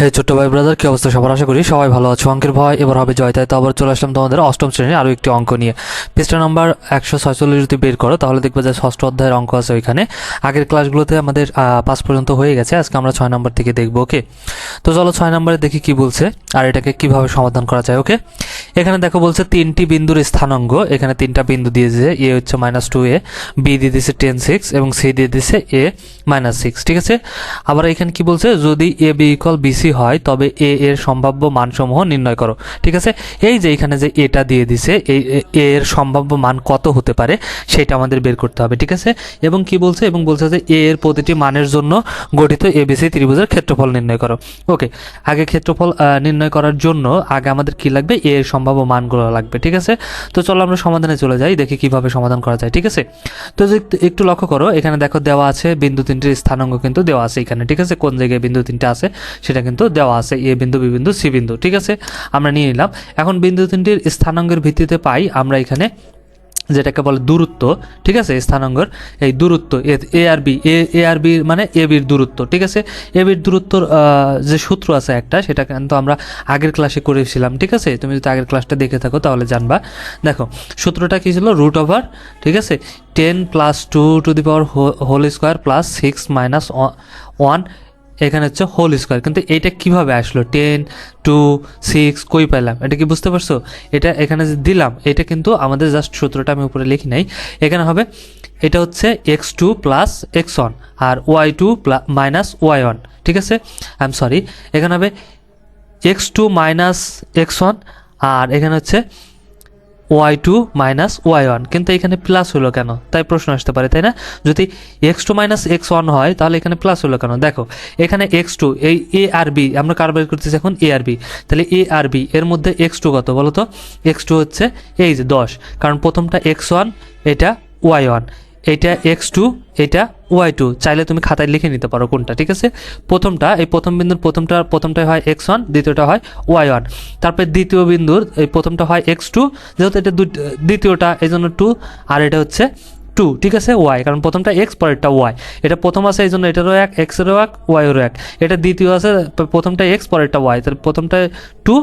হে ছোট্ট ভাই ব্রাদার কি অবস্থা? সবার আশা করি সবাই ভালো আছো। অঙ্কের ভয়, এবার হবে জয়। তাই তো আবার চলে আসলাম তোমাদের অষ্টম শ্রেণির আরও একটি অঙ্ক নিয়ে। পৃষ্ঠা নাম্বার একশো ছয়চল্লিশ যদি বের করো, তাহলে দেখবে যে ষষ্ঠ অধ্যায়ের অঙ্ক আছে ওইখানে। আগের ক্লাসগুলোতে আমাদের পাঁচ পর্যন্ত হয়ে গেছে। আজকে আমরা ছয় নম্বর থেকে দেখব ওকে তো চলো ছয় নম্বরে দেখি কি বলছে, আর এটাকে কীভাবে সমাধান করা যায় ওকে এখানে দেখো বলছে তিনটি বিন্দুর স্থানাঙ্গ এখানে তিনটা বিন্দু দিয়েছে, এ হচ্ছে মাইনাস টু এ বি দিয়ে দিচ্ছে টেন সিক্স এবং সি দিয়ে দিচ্ছে এ মাইনাস সিক্স ঠিক আছে? আবার এখানে কি বলছে, যদি এ বি ইকল বিসি হয়, তবে এ এর সম্ভাব্য মানসমূহ নির্ণয় করো। ঠিক আছে? এই যে এখানে যে এটা দিয়ে দিছে, এই এ এর সম্ভাব্য মান কত হতে পারে, সেটা আমাদের বের করতে হবে, ঠিক আছে? এবং কি বলছে? এবং বলছে যে এ এর প্রতিটি মানের জন্য গঠিত এবিসি ত্রিভুজের ক্ষেত্রফল নির্ণয় করো। ওকে আগে ক্ষেত্রফল নির্ণয় করার জন্য আগে আমাদের কি লাগবে? এ এর সম্ভাব্য মানগুলো লাগবে, ঠিক আছে? তো চলো আমরা সমাধানে চলে যাই, দেখি কীভাবে সমাধান করা যায়, ঠিক আছে? তো একটু- লক্ষ্য করো, এখানে দেখো দেওয়া আছে বিন্দু তিনটির স্থানাঙ্ক কিন্তু দেওয়া আছে এখানে, ঠিক আছে? কোন জায়গায় বিন্দু তিনটা আছে, সেটা কিন্তু দেওয়া আছে, এ বিন্দু, বি বিন্দু, সি বিন্দু, ঠিক আছে? আমরা নিয়ে নিলাম। এখন বিন্দু তিনটির স্থানাঙ্গের ভিত্তিতে পাই, আমরা এখানে যেটাকে বলে দূরত্ব, ঠিক আছে? স্থানাঙ্গর এই দূরত্ব, এ আর বি, এ এ আর বি মানে এ বির দূরত্ব, ঠিক আছে? এ বির দূরত্বর যে সূত্র আছে একটা, সেটা কিন্তু আমরা আগের ক্লাসে করেছিলাম, ঠিক আছে? তুমি যদি আগের ক্লাসটা দেখে থাকো, তাহলে জানবা। দেখো, সূত্রটা কী ছিল? রুট ওভার, ঠিক আছে? Ten plus two to the power whole square plus six minus one এখানে হচ্ছে হোল স্কোয়ার কিন্তু এটা কীভাবে আসলো? টেন টু সিক্স কই পেলাম এটা কি বুঝতে পারছ? এটা এখানে যে দিলাম, এটা কিন্তু আমাদের জাস্ট সূত্রটা আমি উপরে লিখি নাই। এখানে হবে, এটা হচ্ছে x two plus x one আর y two minus y one ঠিক আছে? আই এম সরি এখানে হবে x two minus x one আর এখানে হচ্ছে y two minus y one কিন্তু এখানে প্লাস হলো কেন? তাই প্রশ্ন আসতে পারে, তাই না? যদি x two minus x one হয়, তাহলে এখানে প্লাস হলো কেন? দেখো, এখানে এক্স টু এই এ আর বি আমরা কারবার করতেছি এখন এ আর বি তাহলে এ আর বি এর মধ্যে এক্স টু কত বলো তো এক্স টু হচ্ছে, এই যে দশ, কারণ প্রথমটা এক্স ওয়ান এটা ওয়াই ওয়ান এটা এক্স টু এটা ওয়াই টু চাইলে তুমি খাতায় লিখে নিতে পারো কোনটা, ঠিক আছে? প্রথমটা, এই প্রথম বিন্দুর প্রথমটা প্রথমটা হয় এক্স ওয়ান দ্বিতীয়টা হয় ওয়াই ওয়ান তারপরে দ্বিতীয় বিন্দুর, এই প্রথমটা হয় এক্স টু যেহেতু এটা দ্বিতীয়টা এই জন্য টু আর এটা হচ্ছে টু ঠিক আছে? ওয়াই কারণ প্রথমটা এক্স পরেরটা ওয়াই এটা প্রথম আছে এই জন্য এটারও এক এক্সেরও এক ওয়াইয়েরও এক। এটা দ্বিতীয় আছে প্রথমটা এক্স পরেরটা ওয়াই তাহলে প্রথমটায় টু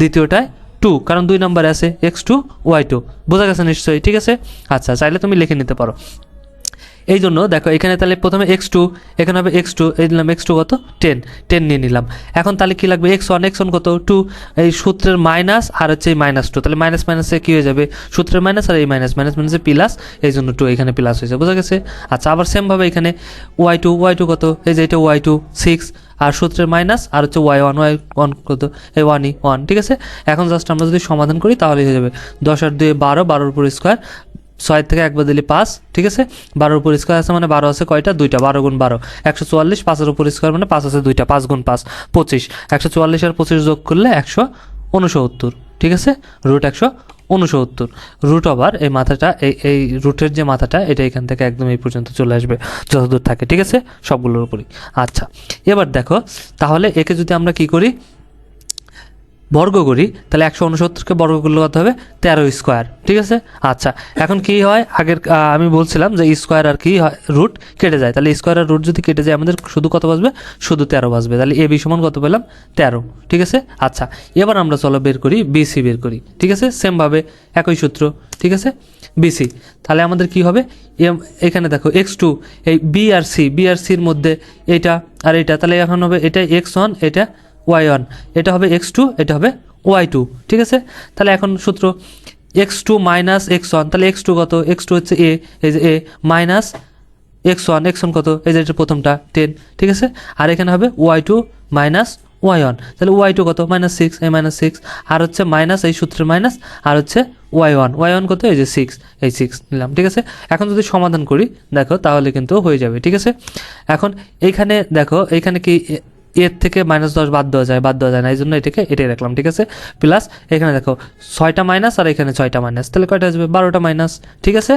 দ্বিতীয়টায় টু কারণ দুই নম্বরে আছে এক্স টু ওয়াই টু বোঝা গেছে নিশ্চয়ই, ঠিক আছে? আচ্ছা চাইলে তুমি লিখে নিতে পারো। এই জন্য দেখো, এখানে তাহলে প্রথমে এক্স টু এখানে হবে এক্স টু এই দিলাম এক্স টু কত? টেন টেন নিয়ে নিলাম। এখন তাহলে কী লাগবে? এক্স ওয়ান এক্স ওয়ান কত? টু এই সূত্রের মাইনাস আর হচ্ছে এই মাইনাস টু তাহলে মাইনাস মাইনাসে কী হয়ে যাবে? সূত্রের মাইনাস আর এই মাইনাস মাইনাস মাইনাসে প্লাস এই জন্য টু এখানে প্লাস হয়েছে, বোঝা গেছে? আচ্ছা আবার সেমভাবে এখানে ওয়াই টু ওয়াই টু কত? এই যে এটা ওয়াই টু সিক্স আর সূত্রের মাইনাস আর হচ্ছে ওয়াই ওয়ান ওয়াই ওয়ান কত? এই ওয়ানই ওয়ান ঠিক আছে? এখন জাস্ট আমরা যদি সমাধান করি তাহলে হয়ে যাবে। দশ আর দুই বারো, বারোর উপর স্কোয়ার ছয় থেকে একবার দিলে পাঁচ, ঠিক আছে? বারোর উপর স্কোয়ার আছে মানে বারো আছে কয়টা? দুইটা, বারো গুণ বারো। একশো চুয়াল্লিশ, পাঁচের উপর স্কোয়ার মানে পাঁচ আছে দুইটা, পাঁচ গুণ পাঁচ, পঁচিশ। একশো চুয়াল্লিশ আর পঁচিশ যোগ করলে একশো উনসত্তর, ঠিক আছে? রুট একশো উনসত্তর। রুট ওভার এই মাথাটা, এই এই রুটের যে মাথাটা, এটা এখান থেকে একদম এই পর্যন্ত চলে আসবে, যতদূর থাকে, ঠিক আছে? সবগুলোর উপরই। আচ্ছা এবার দেখো, তাহলে একে যদি আমরা কি করি? বর্গ করি, তাহলে একশো উনসত্তরকে বর্গ করলে কত হবে? তেরো স্কোয়ার। ঠিক আছে? আচ্ছা এখন কি হয়? আগের আমি বলছিলাম যে স্কোয়ার আর কি হয়, রুট কেটে যায়। তাহলে স্কোয়ার আর রুট যদি কেটে যায়, আমাদের শুধু কত বাজবে শুধু তেরো বাজবে তাহলে এ বি সমান কত পেলাম? তেরো। ঠিক আছে? আচ্ছা এবার আমরা চলো বের করি বিসি বের করি। ঠিক আছে? সেমভাবে একই সূত্র। ঠিক আছে? বিসি তাহলে আমাদের কি হবে? এম- এখানে দেখো এক্স টু এই বি আর সি, বি আর সির মধ্যে এটা আর এটা। তাহলে এখন হবে, এটা এক্স ওয়ান এটা ওয়াই ওয়ান এটা হবে এক্স টু এটা হবে ওয়াই টু ঠিক আছে? তাহলে এখন সূত্র x two minus x one তাহলে এক্স টু কত? এক্স টু হচ্ছে এ এই যে a minus x one x one কত? এই যে এটা প্রথমটা টেন ঠিক আছে? আর এখানে হবে y two minus y one তাহলে ওয়াই টু কত? মাইনাস সিক্স এই মাইনাস সিক্স আর হচ্ছে মাইনাস এই সূত্রের মাইনাস আর হচ্ছে ওয়াই ওয়ান ওয়াই ওয়ান কত? এই যে সিক্স এই সিক্স নিলাম, ঠিক আছে? এখন যদি সমাধান করি, দেখো, তাহলে কিন্তু হয়ে যাবে, ঠিক আছে? এখন এইখানে দেখো এইখানে কি এর থেকে মাইনাস দশ বাদ দেওয়া যায়, বাদ দেওয়া যায় না এই জন্য এটাকে এটাই রাখলাম, ঠিক আছে? প্লাস এখানে দেখো, ছয়টা মাইনাস আর এখানে ছয়টা মাইনাস তাহলে কয়টা আসবে? বারোটা মাইনাস ঠিক আছে?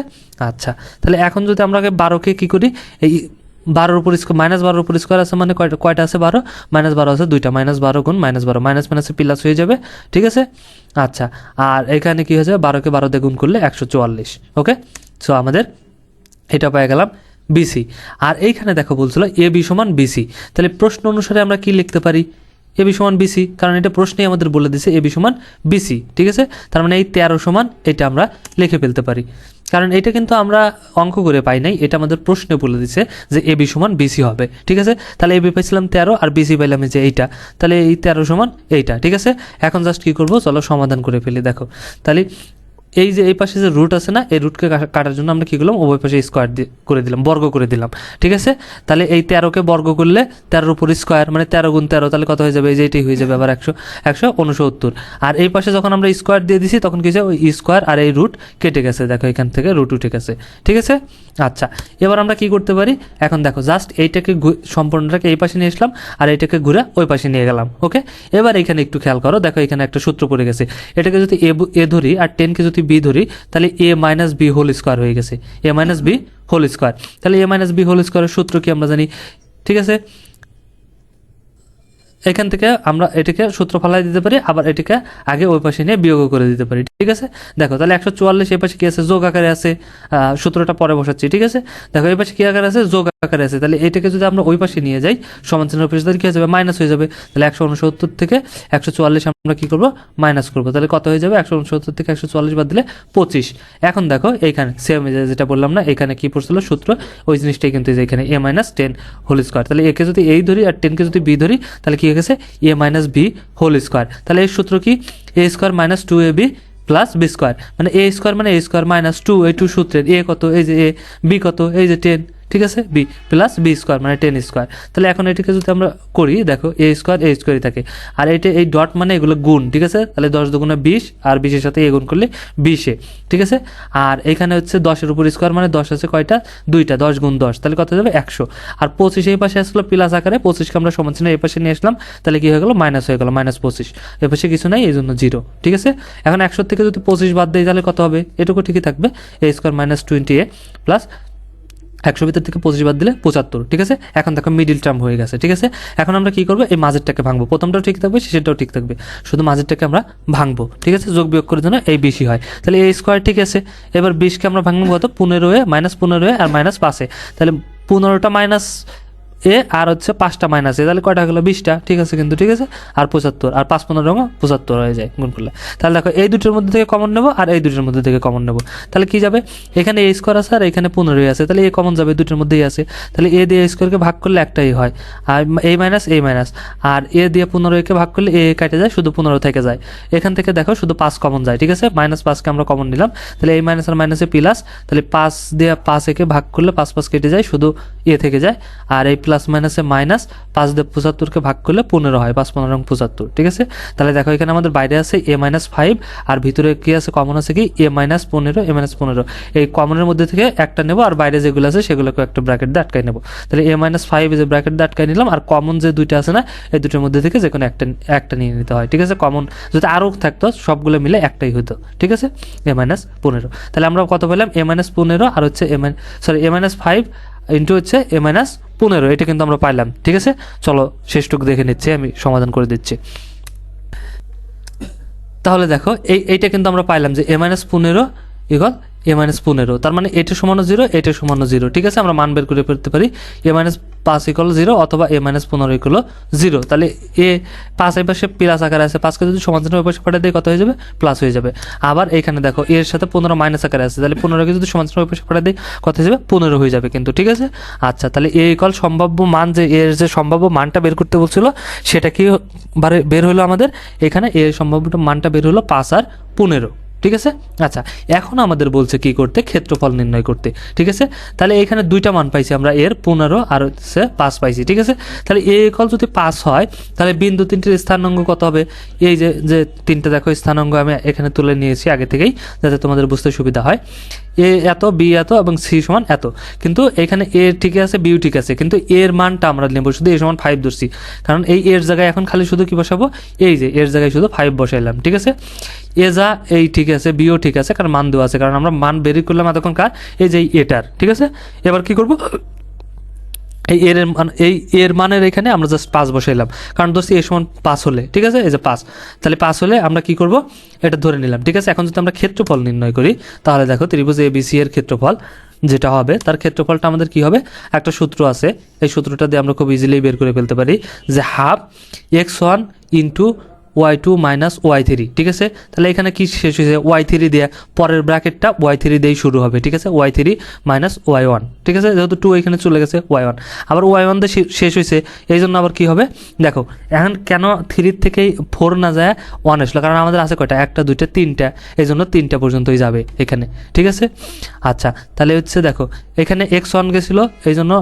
আচ্ছা তাহলে এখন যদি আমরা বারোকে কী করি? এই বারোর উপর স্কোয়ার মাইনাস বারোর উপর স্কোয়ার আছে মানে কয়টা কয়টা আছে বারো? মাইনাস বারো আছে দুইটা মাইনাস বারো গুণ মাইনাস বারো মাইনাস মাইনাসে প্লাস হয়ে যাবে, ঠিক আছে? আচ্ছা আর এখানে কি হয়ে যাবে? বারোকে বারো দিয়ে গুণ করলে একশো চুয়াল্লিশ ওকে সো আমাদের এটা পেয়ে গেলাম। বিসি। আর এইখানে দেখো বলছিল এ বি সমান বিসি। তাহলে প্রশ্ন অনুসারে আমরা কি লিখতে পারি? এ বি সমান বিসি, কারণ এটা প্রশ্নেই আমাদের বলে দিছে এ বি সমান বিসি, ঠিক আছে? তার মানে এই তেরো সমান এটা আমরা লিখে ফেলতে পারি। কারণ এটা কিন্তু আমরা অঙ্ক করে পাই নাই, এটা আমাদের প্রশ্নে বলে দিছে যে এ বি সমান বিসি হবে, ঠিক আছে? তাহলে এ বি পাইছিলাম তেরো আর বিসি পাইলাম যে এইটা। তাহলে এই তেরো সমান এইটা, ঠিক আছে? এখন জাস্ট কী করব? চলো সমাধান করে ফেলি, দেখো। তাহলে এই যে, এই পাশে যে রুট আছে না, এই রুটকে কাটার জন্য আমরা কী করলাম? উভয় পাশে স্কোয়ার করে দিলাম, বর্গ করে দিলাম, ঠিক আছে? তাহলে এই তেরোকে বর্গ করলে তেরোর উপর স্কোয়ার মানে তেরো গুণ তেরো, তাহলে কত হয়ে যাবে? এই যে এটাই হয়ে যাবে আবার একশো একশো উনসত্তর। আর এই পাশে যখন আমরা স্কোয়ার দিয়ে দিছি, তখন কি ওই স্কোয়ার আর এই রুট কেটে গেছে, দেখো এখান থেকে রুট উঠে গেছে, ঠিক আছে? আচ্ছা এবার আমরা কি করতে পারি? এখন দেখো জাস্ট এইটাকে সম্পূর্ণটাকে এই পাশে নিয়ে আসলাম, আর এইটাকে ঘুরে ওই পাশে নিয়ে গেলাম ওকে এবার এখানে একটু খেয়াল করো, দেখো এখানে একটা সূত্র পড়ে গেছে। এটাকে যদি এ ধরি, আর টেনকে যদি বি ধরি, তাহলে a minus b whole square হয়ে গেছে। A minus b whole square তাহলে এ মাইনাস বি হোল স্কোয়ারের সূত্র কি আমরা জানি? ঠিক আছে? এখান থেকে আমরা এটাকে সূত্র ফালাই দিতে পারি, আবার এটাকে আগে ওই পাশে নিয়ে বিয়োগ করে দিতে পারি, ঠিক আছে? দেখো, তাহলে একশো চুয়াল্লিশ, এই পাশে কি আছে? যোগ আকারে আছে। সূত্রটা পরে বসাচ্ছি, ঠিক আছে? দেখো, এই পাশে কি আকারে আছে? যোগ আকারে আছে। তাহলে এটাকে যদি আমরা ওই পাশে নিয়ে যাই, সমান চিহ্ন পেশ কি হয়ে যাবে? মাইনাস হয়ে যাবে। তাহলে একশো উনসত্তর থেকে একশো চুয়াল্লিশ আমরা কি করব? মাইনাস করব। তাহলে কত হয়ে যাবে? একশো উনসত্তর থেকে একশো চুয়াল্লিশ বাদ দিলে পঁচিশ। এখন দেখো, এইখানে সেম যেটা বললাম না, এখানে কি পড়ছিল? সূত্র। ওই জিনিসটাই কিন্তু এখানে a minus ten whole square তাহলে একে যদি এই ধরি আর টেনকে যদি বি ধরি, তাহলে কি গেছে a minus b whole square তাহলে এই সূত্র কি? A square minus two a b plus b square মানে এ স্কোয়ার মানে এ স্কোয়ার মাইনাস টু এই টু সূত্রের। এ কত? এই যে এ বি কত? এই যে টেন ঠিক আছে? বি প্লাস বি স্কোয়ার মানে টেন স্কোয়ার তাহলে এখন এটাকে যদি আমরা করি, দেখো এ স্কোয়ার এ স্কোয়ারই থাকে। আর এটা এই ডট মানে এগুলো গুণ, ঠিক আছে? তাহলে দশ দুগুণে বিশ, আর বিশের সাথে এ গুণ করলে বিশে, ঠিক আছে? আর এখানে হচ্ছে দশের উপর স্কোয়ার মানে দশ আছে কয়টা? দুইটা, দশ গুণ দশ, তাহলে কত যাবে? একশো। আর পঁচিশ এই পাশে আসলো প্লাস আকারে, পঁচিশকে আমরা সমান চিহ্ন এই পাশে নিয়ে আসলাম, তাহলে কি হয়ে গেলো? মাইনাস হয়ে গেলো মাইনাস পঁচিশ। এ পাশে কিছু নাই, এই জন্য জিরো ঠিক আছে? এখন একশো থেকে যদি পঁচিশ বাদ দেয় তাহলে কত হবে? এটুকু ঠিকই থাকবে। A square minus twenty a plus একশো ভিতর থেকে পঁচিশ বাদ দিলে পঁচাত্তর, ঠিক আছে? এখন দেখো মিডিল টার্ম হয়ে গেছে, ঠিক আছে? এখন আমরা কি করব? এই মাঝেরটাকে ভাঙবো। প্রথমটাও ঠিক থাকবে, শেষেরটাও ঠিক থাকবে। শুধু মাঝেরটাকে আমরা ভাঙবো, ঠিক আছে? যোগ বিয়োগ করে জন্য এই বেশি হয়। তাহলে এই স্কোয়ার ঠিক আছে। এবার বিশকে আমরা ভাঙবো কত? পনেরো এ মাইনাস পনেরো এ আর মাইনাস পাশে তাহলে পনেরোটা মাইনাস এ আর হচ্ছে পাঁচটা মাইনাস এ। তাহলে কয়টা হলো? বিশটা। ঠিক আছে কিন্তু, ঠিক আছে? আর পঁচাত্তর। আর পাঁচ পনেরো রঙ পঁচাত্তর হয়ে যায় গুণ করলে। তাহলে দেখো, এই দুটোর মধ্যে থেকে কমন নেব আর এই দুটোর মধ্যে থেকে কমন নেব। তাহলে কি যাবে? এখানে এ স্কোয়ার আছে আর এখানে পনেরোই আছে। তাহলে এ কমন যাবে দুটোর মধ্যেই আছে। তাহলে এ দিয়ে স্কোয়ারকে ভাগ করলে একটাই হয়। আর এ মাইনাস এ মাইনাস আর এ দিয়ে পনেরো একে ভাগ করলে এ কেটে যায়, শুধু পনেরো থেকে যায়। এখান থেকে দেখো, শুধু পাঁচ কমন যায়, ঠিক আছে? মাইনাস পাঁচকে আমরা কমন নিলাম। তাহলে এই মাইনাস আর মাইনাসে প্লাস তাহলে পাঁচ দিয়ে পাঁচ একে ভাগ করলে পাঁচ পাঁচ কেটে যায়, শুধু এ থেকে যায়। আর এই প্লাস মাইনাসে মাইনাস পাঁচ দিয়ে পঁচাত্তরকে ভাগ করলে পনেরো হয়, পাঁচ, পনেরো, পঁচাত্তর, ঠিক আছে? তাহলে দেখো এখানে আমাদের বাইরে আছে এ মাইনাস ফাইভ আর ভিতরে কি আছে কমন আছে কি? এ মাইনাস পনেরো এ মাইনাস পনেরো। এই কমনের মধ্যে থেকে একটা নেব, আর বাইরে যেগুলো আছে সেগুলোকে একটা ব্র্যাকেট দিয়ে আটকাই নেব। তাহলে এ মাইনাস ফাইভ যে ব্র্যাকেট দিয়ে আটকাই নিলাম, আর কমন যে দুইটা আছে না, এই দুটোর মধ্যে থেকে যে কোনো একটা একটা নিয়ে নিতে হয়, ঠিক আছে? কমন যদি আরও থাকতো, সবগুলো মিলে একটাই হতো, ঠিক আছে? এ মাইনাস পনেরো। তাহলে আমরা কত পেলাম? এ মাইনাস পনেরো, আর হচ্ছে a minus sorry a minus five into হচ্ছে এ মাইনাস পনেরো, এটা কিন্তু আমরা পাইলাম, ঠিক আছে? চলো, শেষটুকু দেখে নিচ্ছি, আমি সমাধান করে দিচ্ছি। তাহলে দেখো, এই, এইটা কিন্তু আমরা পাইলাম যে এ মাইনাস পনেরো ইগল এ মাইনাস পনেরো। তার মানে এটা সমানো জিরো এটা সমানো জিরো ঠিক আছে? আমরা মান বের করে ফেলতে পারি। এ মাইনাস পাঁচ ইকল জিরো অথবা এ মাইনাস পনেরো ইকল জিরো তাহলে এ পাঁচ এই পাশে প্লাস আকারে আছে। পাঁচকে যদি সমান ওই পাশে পাঠিয়ে দিই, কত হয়ে যাবে? প্লাস হয়ে যাবে। আবার এখানে দেখো এর সাথে পনেরো মাইনাস আকারে আছে। তাহলে পনেরোকে যদি চিহ্ন ওই পাশে পাঠিয়ে দিই, কত হয়ে যাবে? পনেরো হয়ে যাবে কিন্তু। ঠিক আছে? আচ্ছা তাহলে এ ইকল সম্ভাব্য মান যে এর যে সম্ভাব্য মানটা বের করতে বলছিল, সেটা কি বের হলো আমাদের? এখানে এর সম্ভাব্য মানটা বের হলো পাঁচ আর পনেরো। ঠিক আছে? আচ্ছা এখন আমাদের বলছে কি করতে? ক্ষেত্রফল নির্ণয় করতে। ঠিক আছে? তাহলে এখানে দুইটা মান পাইছি আমরা, এর পনেরো আর হচ্ছে পাঁচ পাইছি, ঠিক আছে? তাহলে এ কল যদি পাঁচ হয়, তাহলে বিন্দু তিনটির স্থানাঙ্গ কত হবে? এই যে যে তিনটে দেখো স্থানাঙ্গ আমি এখানে তুলে নিয়েছি আগে থেকেই, যাতে তোমাদের বুঝতে সুবিধা হয়। এ এত, বি এত এবং সি সমান এত। কিন্তু এখানে এ ঠিক আছে, বিউ ঠিক আছে। কিন্তু এর মানটা আমরা নেব শুধু এ সমান ফাইভ ধরছি। কারণ এই এর জায়গায় এখন খালি শুধু কি বসাবো? এই যে, এর জায়গায় শুধু ফাইভ বসাইলাম, ঠিক আছে? এ যা, এই ঠিক আছে, বিও ঠিক আছে, কারণ মান দেওয়া আছে। কারণ আমরা মান বেরি করলাম এতক্ষণ কার? এই যে এটার, ঠিক আছে? এবার কি করব? এই এর মান, এই এর মানের এখানে আমরা জাস্ট পাঁচ বসাইলাম। কারণ দোস্ত এ সমান পাঁচ হলে, ঠিক আছে? এই যে পাঁচ। তাহলে পাঁচ হলে আমরা কি করব? এটা ধরে নিলাম, ঠিক আছে? এখন যদি আমরা ক্ষেত্রফল নির্ণয় করি, তাহলে দেখো ত্রিভুজ এ বিসি এর ক্ষেত্রফল যেটা হবে, তার ক্ষেত্রফলটা আমাদের কি হবে? একটা সূত্র আছে। এই সূত্রটা দিয়ে আমরা খুব ইজিলি বের করে ফেলতে পারি যে half x one into y two minus y three ঠিক আছে? তাহলে এখানে কি শেষ হয়েছে? ওয়াই থ্রি দিয়ে। পরের ব্র্যাকেটটা ওয়াই থ্রি দিয়েই শুরু হবে, ঠিক আছে? Y three minus y one ঠিক আছে? যেহেতু টু এখানে চলে গেছে ওয়াই ওয়ান আবার ওয়াই ওয়ান দিয়ে শেষ হয়েছে, এই জন্য আবার কি হবে? দেখো, এখন কেন থ্রির থেকেই ফোর না যায় ওয়ান আসলো? কারণ আমাদের আছে কয়টা? একটা, দুইটা, তিনটা। এই জন্য তিনটা পর্যন্তই যাবে এখানে, ঠিক আছে? আচ্ছা তাহলে হচ্ছে দেখো, এখানে এক্স ওয়ান গেছিল, এই জন্য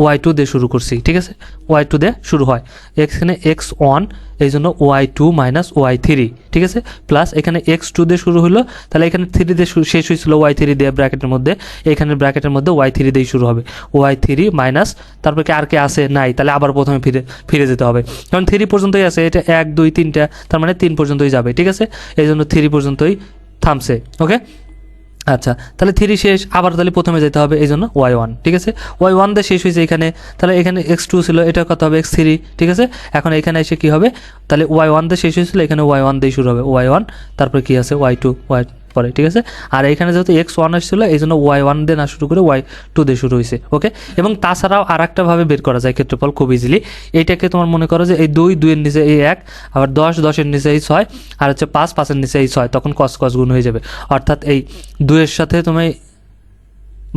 ওয়াই টু দিয়ে শুরু করছি, ঠিক আছে? ওয়াই টু দিয়ে শুরু হয়। এখানে এক্স ওয়ান এই জন্য y two minus y three ঠিক আছে? প্লাস এখানে এক্স টু দিয়ে শুরু হলো তাহলে এখানে থ্রি দিয়ে শেষ হয়েছিল ওয়াই থ্রি দিয়ে ব্র্যাকেটের মধ্যে। এখানে ব্র্যাকেটের মধ্যে ওয়াই থ্রি দিয়েই শুরু হবে। ওয়াই থ্রি মাইনাস তারপর কি আর কে আসে নাই। তাহলে আবার প্রথমে ফিরে ফিরে যেতে হবে। কারণ থ্রি পর্যন্তই আছে, এটা এক, দুই, তিনটা, তার মানে তিন পর্যন্তই যাবে, ঠিক আছে? এই জন্য থ্রি পর্যন্তই থামছে ওকে আচ্ছা তাহলে থ্রি শেষ, আবার তাহলে প্রথমে যেতে হবে এই জন্য ওয়াই ওয়ান ঠিক আছে? ওয়াই ওয়ান দিয়ে শেষ হয়েছে এখানে, তাহলে এখানে এক্স টু ছিল, এটা কত হবে এক্স থ্রি ঠিক আছে? এখন এখানে এসে কি হবে? তাহলে ওয়াই ওয়ান দিয়ে শেষ হয়েছিল, এখানে ওয়াই ওয়ান দিয়ে শুরু হবে ওয়াই ওয়ান তারপর কি আছে? ওয়াই টু ওয়াই পরে ঠিক আছে? আর এখানে যেহেতু এক্স ওয়ান আসছিল এই জন্য ওয়াই ওয়ান দিয়ে না শুরু করে ওয়াই টু দিয়ে শুরু হয়েছে ওকে এবং তাছাড়াও আর একটাভাবে বের করা যায় ক্ষেত্রফল খুব ইজিলি এইটাকে তোমার মনে করো যে এই দুই, দুইয়ের নিচে এই এক, আবার দশ, দশের নিচে এই ছয়, আর হচ্ছে পাঁচ, পাঁচের নিচে এই ছয়, তখন কস কস গুণ হয়ে যাবে। অর্থাৎ এই দুইয়ের সাথে তুমি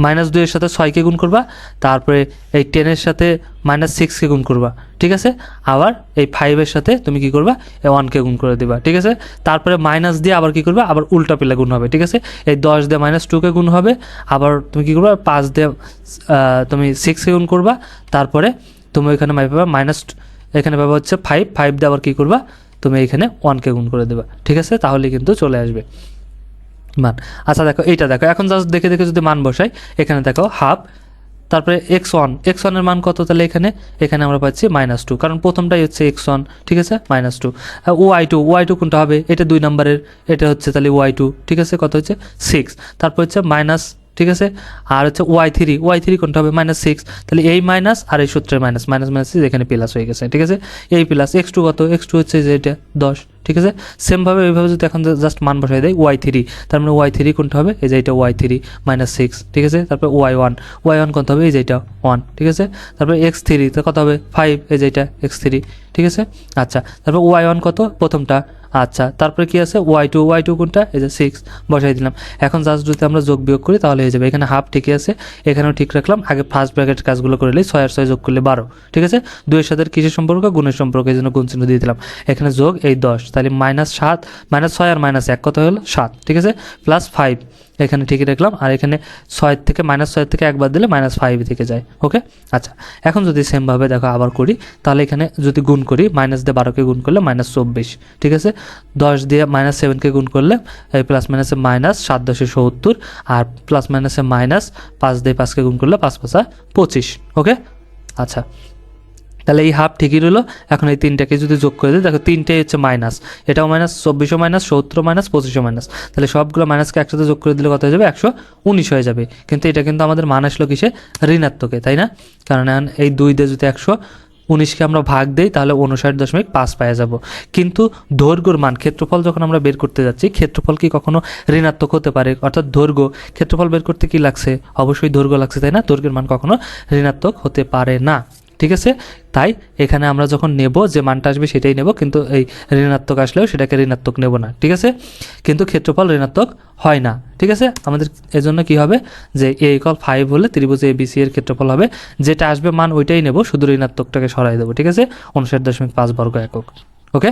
মাইনাস দুইয়ের সাথে ছয়কে গুণ করবা, তারপরে এই টেনের সাথে মাইনাস সিক্সকে গুণ করবা, ঠিক আছে? আবার এই ফাইভের সাথে তুমি কি করবা? এই ওয়ানকে গুণ করে দিবা, ঠিক আছে? তারপরে মাইনাস দিয়ে আবার কি করবা? আবার উল্টা পেলে গুণ হবে, ঠিক আছে? এই দশ দিয়ে মাইনাস টুকে গুণ হবে, আবার তুমি কি করবা? পাঁচ দিয়ে তুমি সিক্সকে গুণ করবা, তারপরে তুমি এখানে পাবা মাইনাস এখানে পাবা হচ্ছে ফাইভ ফাইভ দিয়ে আবার কি করবা? তুমি এখানে ওয়ানকে গুণ করে দেবা, ঠিক আছে? তাহলে কিন্তু চলে আসবে। মান। আচ্ছা দেখো, এইটা দেখো। এখন জাস্ট দেখে দেখে যদি মান বসাই, এখানে দেখো হাফ তারপরে এক্স ওয়ান এক্স ওয়ানের মান কত তাহলে এখানে? এখানে আমরা পাচ্ছি মাইনাস টু কারণ প্রথমটাই হচ্ছে এক্স ওয়ান ঠিক আছে? Minus two y two y two কোনটা হবে? এটা দুই নম্বরের, এটা হচ্ছে তাহলে ওয়াই টু ঠিক আছে? কত হচ্ছে? সিক্স তারপর হচ্ছে মাইনাস ঠিক আছে? আর হচ্ছে ওয়াই থ্রি ওয়াই থ্রি কোনটা হবে? মাইনাস সিক্স তাহলে এই মাইনাস আর এই সূত্রের মাইনাস মাইনাস মাইনাস এখানে প্লাস হয়ে গেছে, ঠিক আছে? এই প্লাস এক্স টু কত? এক্স টু হচ্ছে যে এটা, দশ। ঠিক আছে? সেমভাবে এইভাবে যদি এখন জাস্ট মান বসাই দেয় ওয়াই থ্রি তার মানে ওয়াই থ্রি কোনটা হবে? এই যে এটা ওয়াই থ্রি মাইনাস সিক্স ঠিক আছে? তারপরে ওয়াই ওয়ান ওয়াই ওয়ান কত হবে? এই যে এটা ওয়ান ঠিক আছে? তারপরে এক্স থ্রি তো কত হবে? ফাইভ এই যে এটা এক্স থ্রি ঠিক আছে? আচ্ছা তারপর ওয়াই ওয়ান কত? প্রথমটা আচ্ছা তারপরে কি আছে? ওয়াই টু ওয়াই টু কোনটা? এই যে সিক্স বসাই দিলাম। এখন জাস্ট যদি আমরা যোগ বিয়োগ করি, তাহলে হয়ে যাবে। এখানে হাফ ঠিকই আছে, এখানেও ঠিক রাখলাম। আগে ফার্স্ট ব্র্যাকেট কাজগুলো করে নিই, ছয় আর ছয় যোগ করলে বারো, ঠিক আছে? দুইয়ের সাথে কিসের সম্পর্ক? গুণের সম্পর্ক, এই জন্য গুণ চিহ্ন দিয়ে দিলাম। এখানে যোগ, এই দশ তাহলে মাইনাস সাত মাইনাস ছয় আর মাইনাস এক, কত হলো? সাত, ঠিক আছে? প্লাস ফাইভ এখানে ঠিকই রাখলাম আর এখানে ছয় থেকে মাইনাস ছয় থেকে একবার দিলে মাইনাস ফাইভ থেকে যায় ওকে আচ্ছা এখন যদি সেমভাবে দেখো আবার করি, তাহলে এখানে যদি গুণ করি মাইনাস দিয়ে বারোকে গুণ করলে মাইনাস চব্বিশ, ঠিক আছে? দশ দিয়ে মাইনাস সেভেনকে গুণ করলে প্লাস মাইনাসে মাইনাস সাত দশে সত্তর, আর প্লাস মাইনাসে মাইনাস পাঁচ দিয়ে পাঁচকে গুণ করলে পাঁচ পাঁচা পঁচিশ ওকে আচ্ছা তাহলে এই হাফ ঠিকই রইল। এখন এই তিনটাকে যদি যোগ করে দিই, দেখো তিনটেই হচ্ছে মাইনাস এটাও মাইনাস চব্বিশও মাইনাস সত্তর মাইনাস পঁচিশও মাইনাস তাহলে সবগুলো মাইনাসকে একসাথে যোগ করে দিলে কত হয়ে যাবে? একশো উনিশ হয়ে যাবে। কিন্তু এটা কিন্তু আমাদের মান আসলো কিসে? ঋণাত্মকে, তাই না? কারণ এই দুই দিয়ে যদি একশো উনিশকে আমরা ভাগ দেই, তাহলে উনষাট দশমিক পাঁচ পাওয়া যাব। কিন্তু দৈর্ঘ্যর মান, ক্ষেত্রফল যখন আমরা বের করতে যাচ্ছি, ক্ষেত্রফল কি কখনো ঋণাত্মক হতে পারে? অর্থাৎ দৈর্ঘ্য, ক্ষেত্রফল বের করতে কি লাগছে? অবশ্যই দৈর্ঘ্য লাগছে, তাই না? দৈর্ঘ্যের মান কখনো ঋণাত্মক হতে পারে না। ঠিক আছে? তাই এখানে আমরা যখন নেব, যে মানটা আসবে সেটাই নেব, কিন্তু এই ঋণাত্মক আসলেও সেটাকে ঋণাত্মক নেব না, ঠিক আছে? কিন্তু ক্ষেত্রফল ঋণাত্মক হয় না, ঠিক আছে? আমাদের এজন্য কি হবে? যে এ ইকল ফাইভ হলে ত্রিভুজ এ বিসি এর ক্ষেত্রফল হবে, যেটা আসবে মান ওইটাই নেব, শুধু ঋণাত্মকটাকে সরাই দেবো, ঠিক আছে? উনষাট দশমিক পাঁচ বর্গ একক ওকে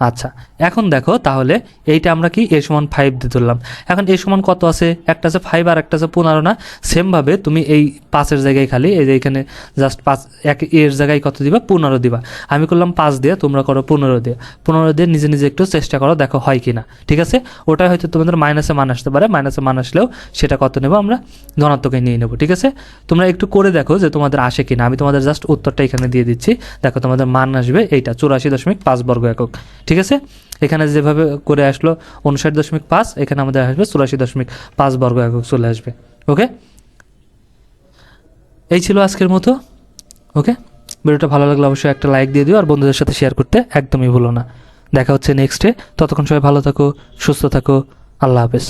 আচ্ছা এখন দেখো তাহলে এইটা আমরা কি এ সমান ফাইভ দিয়ে ধরলাম। এখন এ সমান কত আছে? একটা আছে ফাইভ আর একটা আছে পনেরো না? সেমভাবে তুমি এই পাঁচের জায়গায় খালি, এই যে এখানে জাস্ট পাঁচ, এক এর জায়গায় কত দিবা? পনেরো দিবা। আমি করলাম পাঁচ দিয়ে, তোমরা করো পনেরো দিয়ে। পনেরো দিয়ে নিজে নিজে একটু চেষ্টা করো, দেখো হয় কি না ঠিক আছে? ওটা হয়তো তোমাদের মাইনাসে মান আসতে পারে। মাইনাসে মান আসলেও সেটা কত নেব আমরা ধনাত্মকে নিয়ে নেব। ঠিক আছে? তোমরা একটু করে দেখো যে তোমাদের আসে কিনা। আমি তোমাদের জাস্ট উত্তরটা এখানে দিয়ে দিচ্ছি। দেখো তোমাদের মান আসবে এইটা, চুরাশি দশমিক পাঁচ বর্গ একক। ঠিক আছে? এখানে যেভাবে করে আসলো উনষাট দশমিক পাঁচ, এখানে আমাদের আসবে চুরাশি দশমিক পাঁচ বর্গ একক চলে আসবে ওকে এই ছিল আজকের মতো ওকে ভিডিওটা ভালো লাগলে অবশ্যই একটা লাইক দিয়ে দিও আর বন্ধুদের সাথে শেয়ার করতে একদমই ভুলো না। দেখা হচ্ছে নেক্সটে ততক্ষণ সবাই ভালো থাকো, সুস্থ থাকো, আল্লাহ হাফেজ।